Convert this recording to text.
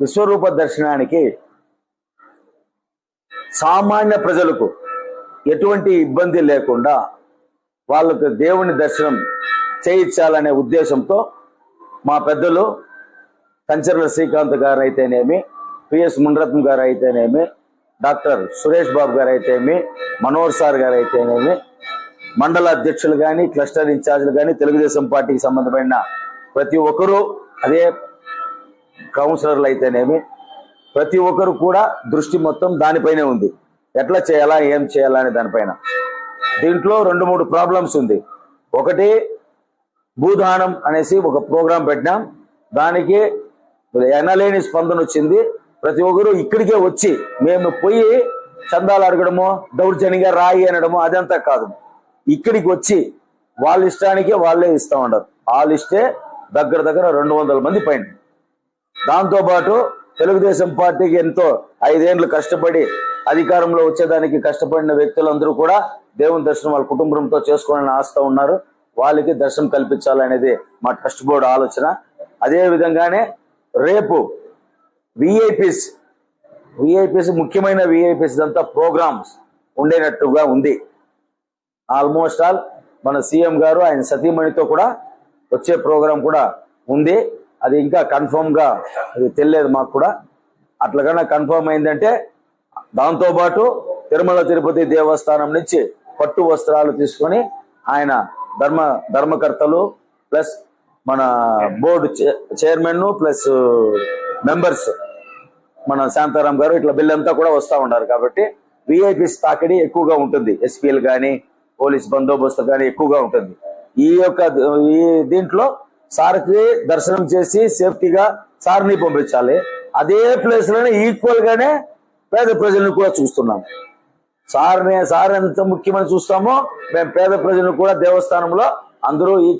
విశ్వరూప దర్శనానికి సామాన్య ప్రజలకు ఎటువంటి ఇబ్బంది లేకుండా వాళ్ళకు దేవుని దర్శనం చేయించాలనే ఉద్దేశంతో మా పెద్దలు కంచర్ల శ్రీకాంత్ గారు అయితేనేమి పిఎస్ మునరత్నం గారు అయితేనేమి డాక్టర్ సురేష్ బాబు గారు అయితేనేమి మనోహర్ సార్ గారు అయితేనేమి మండల అధ్యక్షులు కానీ క్లస్టర్ ఇన్ఛార్జీలు కానీ తెలుగుదేశం పార్టీకి సంబంధమైన ప్రతి ఒక్కరూ అదే కౌన్సిలర్లు అయితేనేమి ప్రతి ఒక్కరు కూడా దృష్టి మొత్తం దానిపైనే ఉంది. ఎట్లా చేయాలా ఏం చేయాలా అనే దానిపైన. దీంట్లో రెండు మూడు ప్రాబ్లమ్స్ ఉంది. ఒకటి భూదానం అనేసి ఒక ప్రోగ్రాం పెట్టినాం. దానికి ఎనలేని స్పందన వచ్చింది. ప్రతి ఒక్కరు ఇక్కడికే వచ్చి మేము పోయి చందాలు అడగడము దౌర్జన్యంగా రాయి అనడము అదంతా కాదు. ఇక్కడికి వచ్చి వాళ్ళ ఇష్టానికి వాళ్ళే ఇస్తా ఉండరు ఆ ఇష్టే దగ్గర దగ్గర రెండు వందల మంది పైన దాంతోపాటు తెలుగుదేశం పార్టీకి ఎంతో ఐదేళ్ళు కష్టపడి అధికారంలో వచ్చేదానికి కష్టపడిన వ్యక్తులందరూ కూడా దేవుని దర్శనం వాళ్ళ కుటుంబంతో చేసుకోవాలని ఆస్తా ఉన్నారు. వాళ్ళకి దర్శనం కల్పించాలనేది మా ట్రస్ట్ బోర్డు ఆలోచన. అదే విధంగానే రేపు విఐపిస్ విఐపిస్ ముఖ్యమైన విఐపిస్ అంతా ప్రోగ్రామ్స్ ఉండేటట్టుగా ఉంది. ఆల్మోస్ట్ ఆల్ మన సీఎం గారు ఆయన సతీమణితో కూడా వచ్చే ప్రోగ్రాం కూడా ఉంది. అది ఇంకా కన్ఫర్మ్గా అది తెలియదు మాకు కూడా. అట్లకన్నా కన్ఫర్మ్ అయిందంటే దాంతోపాటు తిరుమల తిరుపతి దేవస్థానం నుంచి పట్టు వస్త్రాలు తీసుకొని ఆయన ధర్మ ధర్మకర్తలు ప్లస్ మన బోర్డు చైర్మన్ ప్లస్ మెంబర్స్ మన శాంతారాం గారు ఇట్లా బిల్ అంతా కూడా వస్తా ఉన్నారు కాబట్టి విఐపిస్ తాకిడి ఎక్కువగా ఉంటుంది. ఎస్పీఎల్ కానీ పోలీస్ బందోబస్తు కానీ ఎక్కువగా ఉంటుంది. ఈ యొక్క ఈ దీంట్లో సార్కి దర్శనం చేసి సేఫ్టీగా సార్ని పంపించాలి. అదే ప్లేస్లోనే ఈక్వల్ గానే పేద ప్రజలను కూడా చూస్తున్నాం. సార్ని సార్ ఎంత ముఖ్యమని చూస్తామో మేము పేద ప్రజలను కూడా దేవస్థానంలో అందరూ ఈ